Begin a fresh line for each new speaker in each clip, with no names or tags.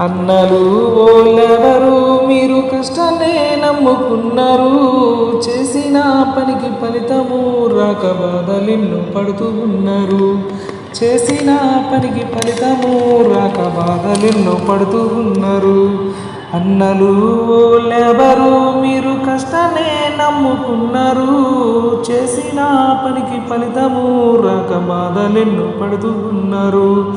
అన్నలు ఓలెవరు? మీరు కష్టాన్నే నమ్ముకున్నారు. చేసిన పనికి ఫలితము రాక బాధలిన్ను పడుతూ ఉన్నారు. చేసిన పనికి ఫలితము రాక బాధలిన్ను పడుతూ ఉన్నారు. అన్నలు ఓలెవరు? మీరు కష్టాన్నే నమ్ముకున్నారు. చేసిన పనికి ఫలితము రాక బాధలిన్ను పడుతూ ఉన్నారు.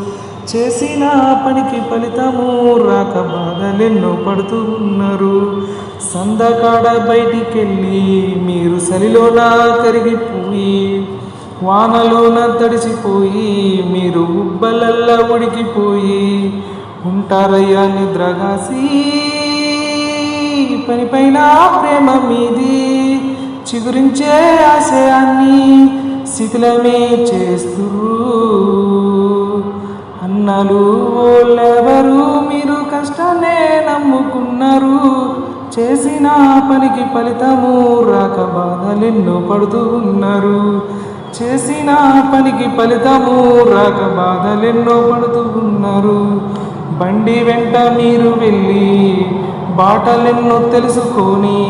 చేసిన పనికి ఫలితము రాక బాధలెన్నో పడుతున్నారు. సందకాడ బయటికెళ్ళి మీరు సలిలోన కరిగిపోయి వానలోన తడిసిపోయి మీరు ఉబ్బలల్లా ఉడికిపోయి ఉంటారయ్యా నిద్రగాసి పనిపైన ప్రేమ మీది చిగురించే ఆశయాన్ని శిథిలమే చేస్తురు అన్నలు ఓళ్ళెవరు మీరు కష్టమే నమ్ముకున్నారు. చేసిన పనికి ఫలితము రాక బాధలెన్నో పడుతూ ఉన్నారు. చేసిన పనికి ఫలితము రాక బాధలెన్నో పడుతూ ఉన్నారు. బండి వెంట మీరు వెళ్ళి బాటలెన్నో తెలుసుకొని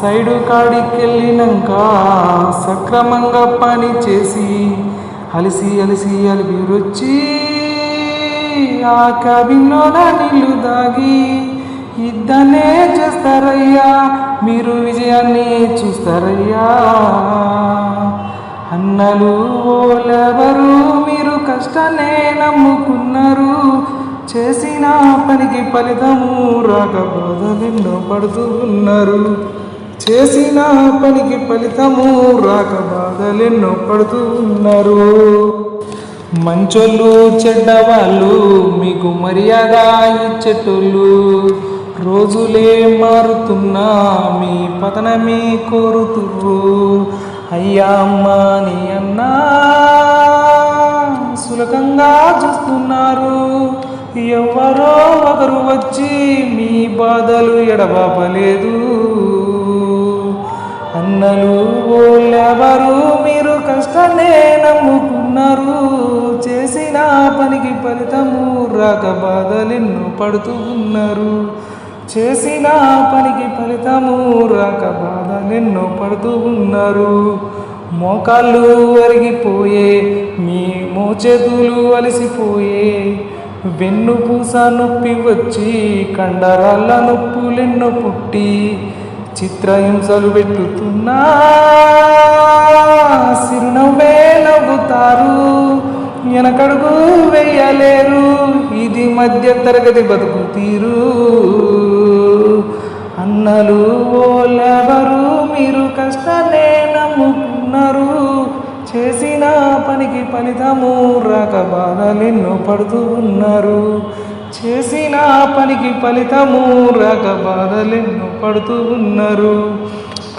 సైడు కాడికెళ్ళినాక సక్రమంగా పని చేసి అలసి అలసి అలిపిరొచ్చి ఆ క్యాబిన్లోన నీళ్ళు దాగి ఇద్దనే చేస్తారయ్యా మీరు విజయాన్ని చూస్తారయ్యా. అన్నలు ఓలెవరు మీరు కష్టాన్నే నమ్ముకున్నారు. చేసిన పనికి ఫలితము రాక బాధలెన్నో పడుతూ ఉన్నారు. చేసిన పనికి ఫలితము రాక బాధలెన్నో పడుతూ ఉన్నారు. మంచోళ్ళు చెడ్డవాళ్ళు మీకు మర్యాద ఇచ్చేటోళ్ళు. రోజులే మారుతున్నా మీ పతనమే కోరుతురు అయ్యా అమ్మా నీ అన్నా సులకంగా చూస్తున్నారు. ఎవరో ఒకరు వచ్చి మీ బాధలు ఎడబాపలేదు. అన్నలు ఓళ్ళెవరు మీరు కష్టాన్నే నమ్ము ఫలితము రాక బాధలెన్నో పడుతూ ఉన్నారు. చేసిన పనికి ఫలితము రాక బాధలెన్నో పడుతూ ఉన్నారు. మోకాళ్ళు అరిగిపోయే మీ మోచేతులు అలసిపోయే వెన్నుపూస నొప్పి వచ్చి కండరాల నొప్పులెన్నో పుట్టి చిత్రహింసలు పెట్టుతున్నా సిరునవ్వే నవ్వుతారు. వెనకడుగు వెయ్యలేరు ఇది మధ్య తరగతి బతుకు తీరు. అన్నలు ఓలెవరు? మీరు కష్టాన్నే నమ్ముకున్నారు. చేసిన పనికి ఫలితము రాక బాధలెన్నో పడుతూ ఉన్నారు. చేసిన పనికి ఫలితము రాక బాధలెన్నో పడుతూ ఉన్నారు.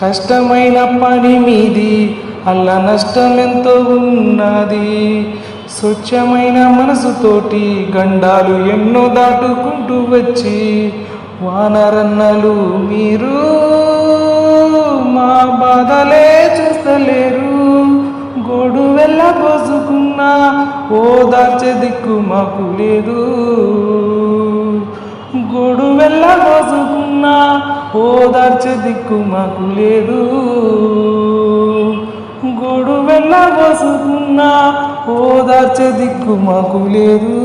కష్టమైన పని మీది అల్ల నష్టం ఎంతో ఉన్నది. స్వచ్ఛమైన మనసుతోటి గండాలు ఎన్నో దాటుకుంటూ వచ్చి వానరన్నలు మీరు మా బాధలే చూస్తలేరు. గోడు వెళ్ళబోసుకున్నా ఓ దాచే దిక్కు మాకు లేదు. గోడు వెళ్ళబోసుకున్నా ఓ దాచే దిక్కు మాకు లేదు. గోడు వెళ్ళబోసుకున్నా ఓదార్చే దిక్కు మాకు లేదు.